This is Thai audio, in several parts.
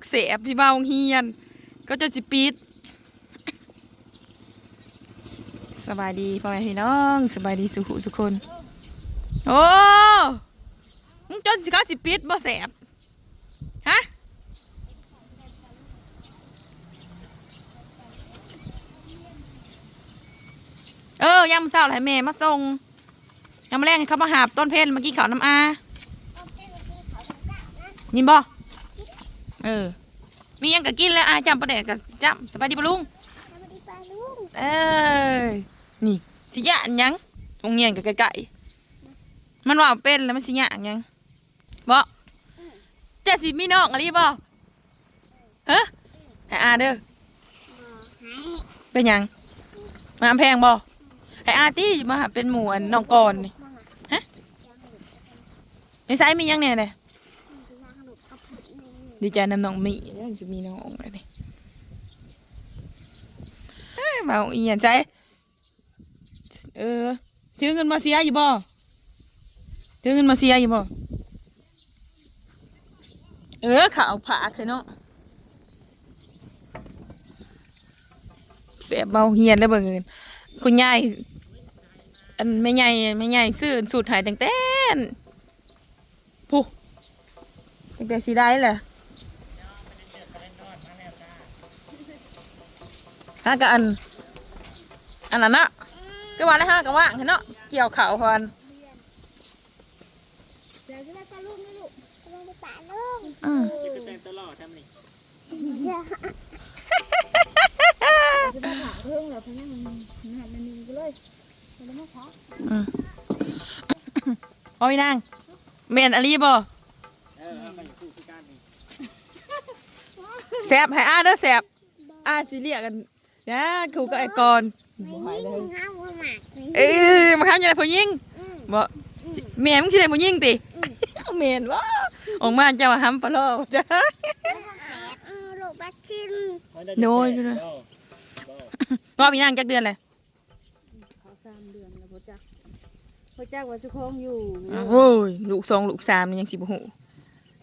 กเสบที่บ้าโรงเฮียน ก็จะจิปิดสบายดีพ่อแม่พี่น้องสบายดีสุขุสุคน โอ้มึงจนสิเขาสิปิดบ่แสบฮะเออยามมื้อเช้าให้แม่มาส่งยามมื้อแรงเขามาหาบต้นเพชรมากินข้าวน้ำอายินบ่ เออ มีหยังก็กินแล้วอาจำประเด็กกับจำสบายดีปะลุงสวัสดีป้าลุงเอ้ยนี่สิยะอันหยังตรงเงียนกับไก่ๆมันว่าเป็นแล้วมันสิยะอันหยังบ่เจะสิมีน้องอะไรบ่ฮะให้อาเด้อให้เป็นหยังมาอำแพงบ่ให้อาตี้มาหาเป็นหมู่อันน้องกอนนี่ในไซมีหยังแน่เลย ดีใจนำน้องมีแล้วสิมีน้องเลยนี่เมาอาอีหยังใจเออถือเงินมาเสียอยู่บ่ถือเงินมาเสียอยู่บ่เออเขาเอาผ้าคือเนาะเสียเบาเฮียนแล้วเบิ่งเงินคุณยายอันไม่ใหญ่ไม่ใหญ่ซื้อสูตรหายตั้งแต่นผู้ตั้งแต่สีได้แหละ ห้ากับอัน อันนั้นนะก็ว่าแล้วห้ากับว่างเห็นเนาะเกี่ยวเขาพอนเดี๋ยวจะได้ป้าลุงนะลูกจะได้ป้าลุงอืมจะแต่งตลอดทำนี่จะได้ผ่าเพิ่งเหรอพนักงานหันมันมีก็เลยจะได้ไม่พักอืมโอ้ยนางเมนอลีบ่เออเอาไปสู้พิการนี่แสบให้อาเด้อแสบอาสิเรียกกัน นะครูกับไอ้กอนไม่ยิ่งห้าวหมากไม่เอ้ยมาข้ามยังไงผู้หญิงอืมบ่แม่มึงสิได้ผู้หญิงติแม่นบ่ออกมาเจ้าห้ำปลาโลจ้ะเออลูกบัตชินโน้ยอยู่เลยรอบอีนางจักเดือนเลยเขาสามเดือนแล้วพ่อจักพ่อจักว่าเจะคล้าของอยู่โอ้ยลูกสองลูกสามนี่ยังสิบ่ฮู้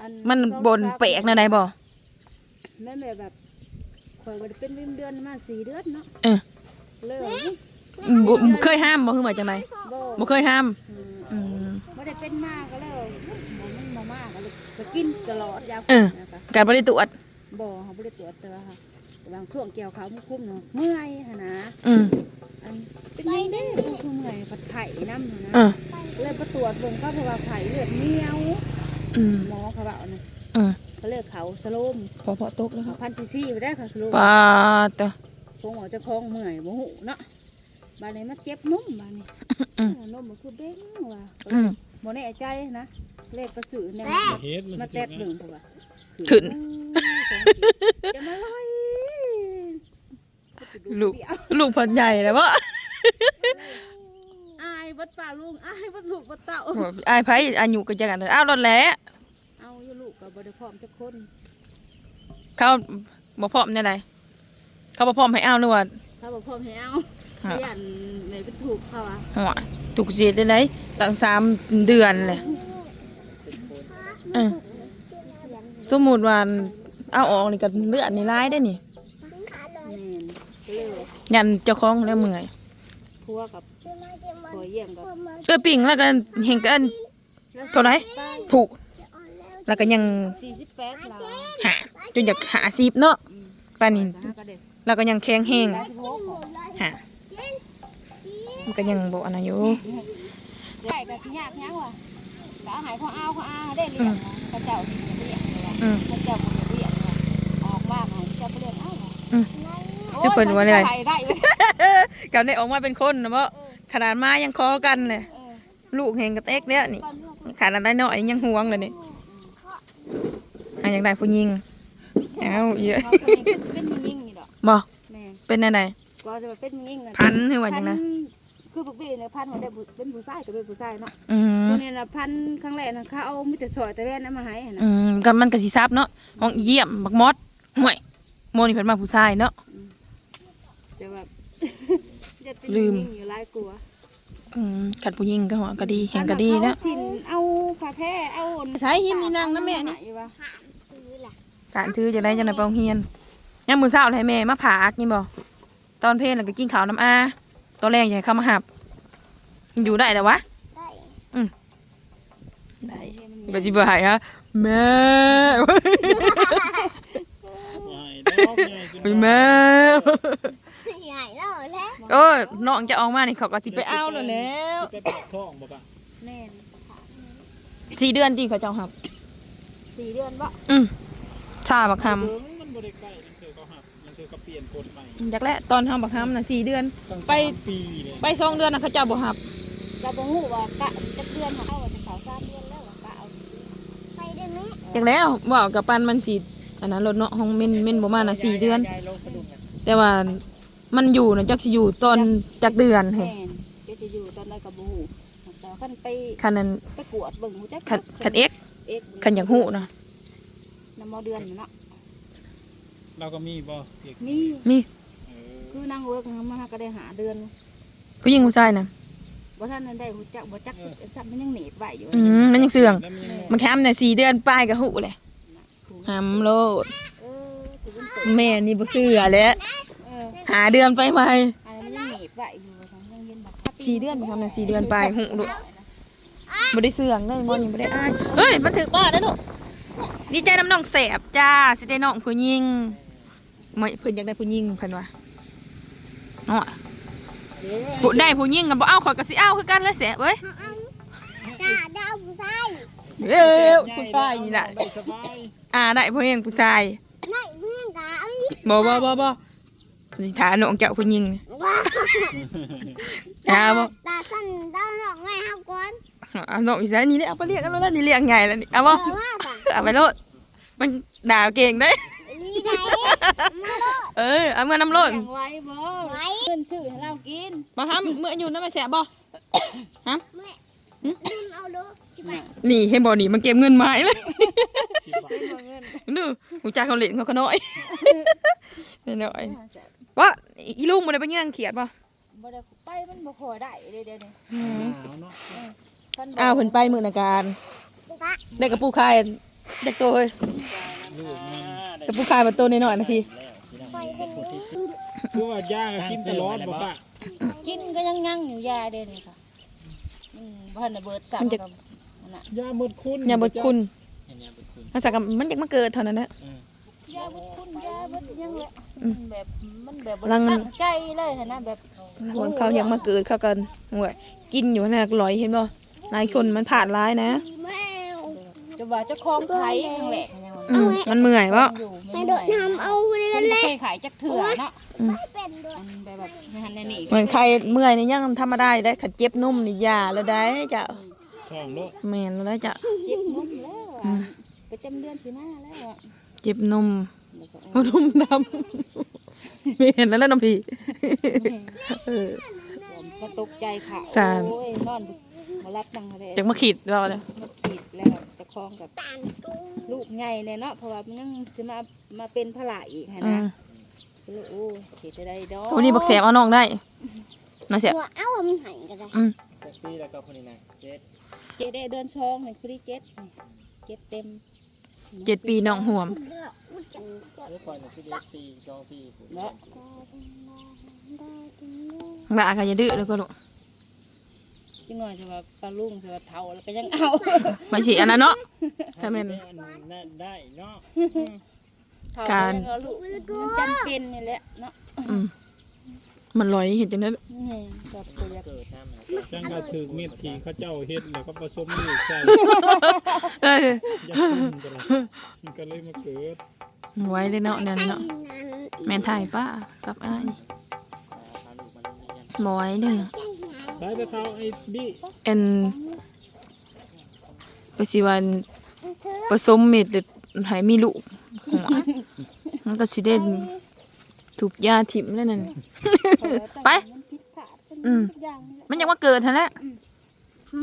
อัมันบนแปลกแนวใดบ่แม่แม่แบบ ข่อยว่าเป็นเดือนเดือนมาสี่เดือนเนาะเออเลยอืมบ่บ่เคยห้ามบ่คือว่าจังไดบ่บ่เคยห้ามอืมอืมบ่ได้เป็นมากก็แล้วบ่มันบ่มากก็เลยก็กินตลอดยาวเออนะคะการบ่ได้ตรวจบ่เขาบ่ได้ตรวจเตือค่ะบางช่วงเกี่ยวเขาวมันคุ้มเนาะเมื่อยหั่นนะอืมอันเป็นยังไงคือเมื่อยปัดไข่น้ำหั่นนะเออเลยไปตรวจเบิ่งเขาเพราะว่าไข่เลือดเหนียวอืมหมอเขาบอกนะอืม เขาเลือกเขาสโลมพอพอตกแล้วคเขารับพันซีซีไปได้ค่ะสโลมปาดตัวคงหมอจะคลองเมื่อยบ่หูเนาะบานนี้มันเจ็บนุ่มบานนี้อืมนุ่มมันคือเด้งว่ะอืมบ่แน่ใจนะเลขกระสือเนี่ยเฮ็ดมันมาสิแตกถึงดึนะงถูกป่ะขึ้น จะมาลอยลูก ลูกเพันใหญ่แล้วบ่อายบัดป่าลุงอายบัดลูกบัดเต่าอายไผอายุก็จังกันอ้าวรถแหละเอาอยู่ลูกกับบ่ได้พร้อมจักคนเขาบ่พร้อมแนวใดเขาบ่พร้อมให้อ้าวนึกว่าถ้าบ่พร้อมให้เอาฮะขยันแม่เป็นถูกเขาอะหัวถูกเสียได้ไหนตั้งสามเดือนเลยเออสมมุติว่าเอาออกนี่ก็เลือดนี่ร้ายได้นี่แม่นก็เลยว่ายันเจ้าของแล้วเมื่อยพัวกับผัวเยี่ยมกับเออปิ่งแล้วก็เห็นกัน เท่าไหร่ถูก แล้วก็ยัง48ลาวหาจนอยากหาซีบเนาะปานนี้หาก็ได้แล้วก็ยังแข็งแห้ง46ของหามันก็ยังบอกอันนั้นอยู่ไก่กับสิยากยังวะก็เอาใหายเขาเอาเขาเอาได้เรียกนะเขาเจ้าสิเรียกเลยอืมเขาเจ้าบ่ได้เรียกเลยออกว่าเขาเจ้าบ่เรียกเอาเหรออืมจะเปิดวันอะไรโยมันจปได้เลยกับได้ออกมาเป็นคนนะเพราะขนาดมายังคอกันเลยเออลูกเฮงกระเตกเนี่ยนี่ขนาดได้น้อยยังห่วงเลยนี่ อันยังได้ผู้หญิงเอาเยอะเขาก็ยังเป็นมึงยิ่งนี่ดอกบ่แม่เป็นอะไรก็จะมาเป็นมึงยิ่งะพันหรือว่าจังนะพัคือพวกพี่เนี่ยพันเขาได้ผู้เป็นผู้ชายก็เป็นผู้ชายเนาะอืมตัวนี้นะพันครั้งแรกนะเขาเอามีแต่สอยแต่แว่นนั้นมาให้หั่นนะอืมก็มันก็สิทราบเนาะห้องเยี่ยมบักมอดห่วยโมนี่เพิ่นมาผู้ชายเนาะ จะแบบ จะเป็นลืมมึงยิ่งอยู่หลายกลัวอืมขัดผู้หญิงก็หัวก็ดีแห่งก็ดีเนาะเอาสินเอาผ้าแพร่เอาใช้หิมนี่นางนะแม่นี่ไหวะไผ การถือจะได้จังได๋ไปโรงเรียนยามมื้อเช้าให้แม่มาผากนี่บ่ตอนเพลแล้วก็กินข้าวน้ำอาตอนแรกอยากให้เข้ามาหับอยู่ได้แต่วะได้ได้บ่สิบ่ให้ฮะแม่ว้ายดอกใหญ่จนแม่ใหญ่แล้วแหละโอ้ยน้องจะออกมานี่เขาก็สิไปเอาแล้วแล้วไปปากท้องบ่ปะแม่นสี่เดือนจริงเขาเจ้าครับสี่เดือนบ่อืม ชาบักคเบิ่งมันบ่ได้ใกล้มันคือเขาหักมันคือเขาเปลี่ยนกฎใหม่ำจากแรกตอนทำบักคำน่ะสี่เดือน ตั้งไปสามปีเลยไปสองเดือนน่ะเขาเจ้าบ่หับเราบ่ฮู้ว่ากะจักเดือนเขาเอาว่าจะเขาสามเดือนแล้วว่ากะเอาไปได้ไหมจากแล้วว่ากับปันมันสีอันนั้นรถเนาะห้องเม่นเม่นบ่มาน่ะสี่เดือน ยายลงกระดุมกันแต่ว่ามันอยู่น่ะจักสิอยู่ตอนจากเดือนเฮ้แม่นเดี๋ยวจะอยู่ตอนใดก็บ่ฮู้แต่คันไปคันนั้นไปกวดเบิ่งฮู้จักคันคันเอ็กเอ็กคันอยากฮู้นะน้ำมอเดือนน่ะเนาะเราก็มีบ่เด็กมีมีเออคือนางเวิร์กมาก็ได้หาเดือนผู้หญิงผู้ชายนะบ่ทันนั้นได้ฮู้จักบ่จักจักมันยังเหนีบไว้อยู่อืมมันยังเสื่องแล้วมันยังมันแคมน่ะสี่เดือนปลายก็ฮู้เลยหำโลดเออถือเป็นเปิดแม่นี่บ่เชื่อแล้วเออหาเดือนไปใหม่อันนั้นมันยังหนีบไว้อยู่ว่าซั่นยังเย็นบักคักสี่เดือนบ่ทำน่ะสี่เดือนไปลายฮู้ดูบ่ได้เสื่องได้มอนี่บ่ได้อ้ายเฮ้ยมันถึกบ้าได้อลูก ดีใจน้ำน้องแสบจ้าสิได้น้องผู้หญิงไม่เพิ่นอยากได้ผู้หญิงเพิ่นว่าเนาะเดี๋ยวผู้ได้ผู้หญิงกันบ่เอาข่อยก็สิเอาคือกันเลยแสบเว้ยจ้าดาวผู้ชายเอ้ยผู้ชายนี่น่ะได้สบายอ่าได้ผู้หญิงผู้ชายได้เพื่อนกาอีบ่บ่บ่บ่สิถาน้องเจ้าผู้หญิงนี่ว้าอ่าบ่ตาสั้นตาหลอกแม่ห้าก้อน เอาน้องอีสานนี่เด้เอาไปเรียกกันแล้วนะนี่เรียกไงแล้วนี่เอาบ่แต่ว่าป่ะเอาไปโลดมันด่าเก่งเด้ลีไหนมาโลดเออเอาเมื่อน้ำโลดเลี้ยงไว้บ่ไว้เพิ่นซื้อให้เรากินบ่ทำเมื่ออยู่นำไม่แสบบ่ฮะแม่ลืมเอาดูชิบะนี่ให้บ่นี่มันเก็บเงินมาให้เลยสิบบาทเป็นบ่เงินดูหูจักเขาเล่นเขาก็น้อยน้อยว่าอีลุงมันได้ไปเงี้ยงเขียดป่ะบ่ได้ไปมันบ่พอได้เดี๋ยวเดี๋ยวนี้หนาวเนาะคันบ่ อ้าวเพิ่นไปมือนาการปะได้กระปูคายเด็กโตเฮ้ยลูกมันกระปูคายมาโตน้อยๆนะพี่ไปกันเลยคือว่าย่าก็กินตลอดบ่ปะกินก็ยังยังอยู่ยาเด้นี่ค่ะอืมบ่ทันได้เบิดซ้ํกับนั่นน่ะย่าหมดคุณอย่าบดคุณย่าหมดคุณมันสักกับมันอยากมาเกิดเท่านั้นแหละเออยาเบิดคุณยาเบิดยังแหละอืมมันแบบมันแบบบ่รังมันตั้งใจเลยหั่นนะแบบหวังเขาอยากมาเกิดเขากันห่วยกินอยู่น่ะลอยเห็นบ่ หลายคนมันผ่านร้ายนะแมวจะว่าเจ้าของไผครั้งแรกยังอืมมันเมื่อยบ่อยู่แม่โดดทำเอาเลยมันแหบ่ละเคยขายจักเถื่อเนาะไม่เป็นด้วยมันแบบแบบหันแน่นี่เหมือนใครเมื่อยนี่ยังธรรมดาอยู่ได้ขัดเจ็บนุ่มนี่ยาแล้วได้จ้ะช่องโลกแม่นแล้วได้จ้ะเจ็บนุ่มแล้วอะไปเต็มเดือนสิมาแล้วอะเจ็บนุ่มแล้วก็โอ้นุ่มดำไม่เห็นแล้วนะน้องพี่เออก็ตกใจค่ะสารโอ้ยนอน มารับตังเลยจากมาขีดเราเลยมาขีดแล้วจะคล้องกับตานกูลูกใหญ่เลยเนาะเพราะว่ามันยังสิมามาเป็นพระหลาอีกหั้นอืนะมก็เลยโอ้ยเฮ็ดจะได้ดอกวันนี้บักแสบเอาน้องได้น่าเสียหัวเอ้ามันหายกันเลยอืมจักปีแล้วก็คนนี้นะเจ็ดเจ็ดได้เดือนชองนี่คือเจ็ดนี่เจ็ดเต็มเจ็ดปีน้องห่วมเลือกอุจจาระเมื่อก่อนน่ะสิเด็ดปีสองปีเนาะบ้าก็อย่าดื้อแล้วก็ลูก จังหน่อยจะว่าปลาลุงจะว่าเท่าแล้วก็ยังเอาไม่ใช่อันนั้นเนาะถ้าแม่น อันนั้นได้เนาะเท่าการ แล้วก็ลูกมันจำเป็นนี่แหละเนาะอืมมันลอยเห็นจังนั้นนี่ก็ตัวอยากเกิดน้ำมันจังก็ถือเม็ดที่เขาเจ้าเฮ็ดแล้วก็ผสมลูกใส่เอ้ยยาคุมกันละมันก็เลยมาเกิดไว้เลยเนาะเนี่ยเนาะแม่นถ่ายป้ากับอ้ายพาลูกมาโรงเรียนบอยเด้อ ไปไปเขาไอ้บี้เอ็นไปสิวันผสมเม็ดเด็ดให้มีลูกหัวมันก็สิได้ถูกยาถิ่มแล้วนั่นไปมันผิดพลาดเป็นอืมทุกอย่างนี่แหละมันยังว่าเกิดทันแหละ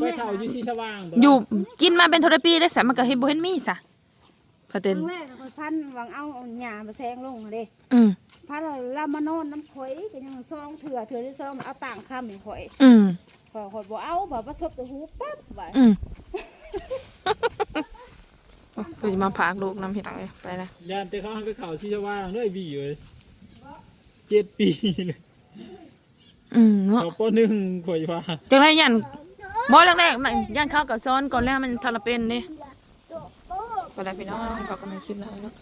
ไปเท่าอยู่สีสว่างบ่อยู่กินมาเป็นโทรปีได้สะมันก็เห็นบ่เห็นมีซะ ประเด็นแรกก็ฟันหวังเอาเอาหญ้ามาแซงลงเลยอืมพาเราลามานอนน้ำข่อยก็ยังซองเถื่อเถื่อที่ซองเอาต่างคำให้ข่อยอืมข่อยข่อยบ่เอาบ่ประสบแต่หูปั๊บไปอืมกูจะมาพักลูกน้ำพี่ตังเลยไปนะยานเตะเขาให้เข่าชีชว่างด้วยบีเลยเจ็ดปีเลยอืมเนาะขาป้อนึ่งข่อยว่าจังไรยันบ่แรกๆยันข้ากับซ้อนก่อนแล้วมันทาราเป็นนี่ ก็แล้วพี่น้องขอบคุณในคลิปแล้วเนาะ